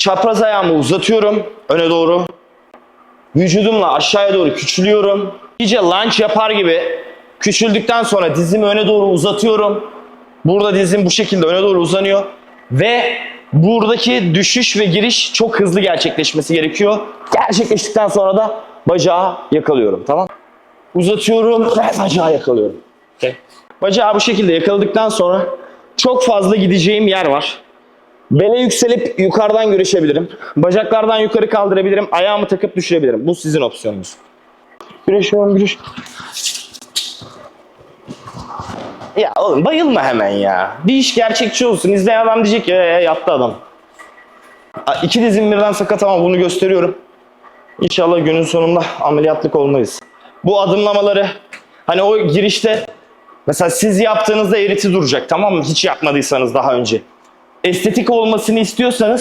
Çapraz ayağımı uzatıyorum öne doğru. Vücudumla aşağıya doğru küçülüyorum. İyice lunge yapar gibi küçüldükten sonra dizimi öne doğru uzatıyorum. Burada dizim bu şekilde öne doğru uzanıyor. Ve buradaki düşüş ve giriş çok hızlı gerçekleşmesi gerekiyor. Gerçekleştikten sonra da bacağı yakalıyorum tamam Uzatıyorum ve bacağı yakalıyorum. Okay. Bacağı bu şekilde yakaladıktan sonra çok fazla gideceğim yer var. Bele yükselip yukarıdan güreşebilirim. Bacaklardan yukarı kaldırabilirim. Ayağımı takıp düşürebilirim. Bu sizin opsiyonunuz. Güreşiyorum güreş. Ya oğlum bayılma hemen ya. Bir iş gerçekçi olsun. İzleyen adam diyecek ya, ya yattı adam. İki dizim birden sakat ama bunu gösteriyorum. İnşallah günün sonunda ameliyatlık olmayız. Bu adımlamaları hani o girişte mesela siz yaptığınızda eriti duracak tamam mı? Hiç yapmadıysanız daha önce. Estetik olmasını istiyorsanız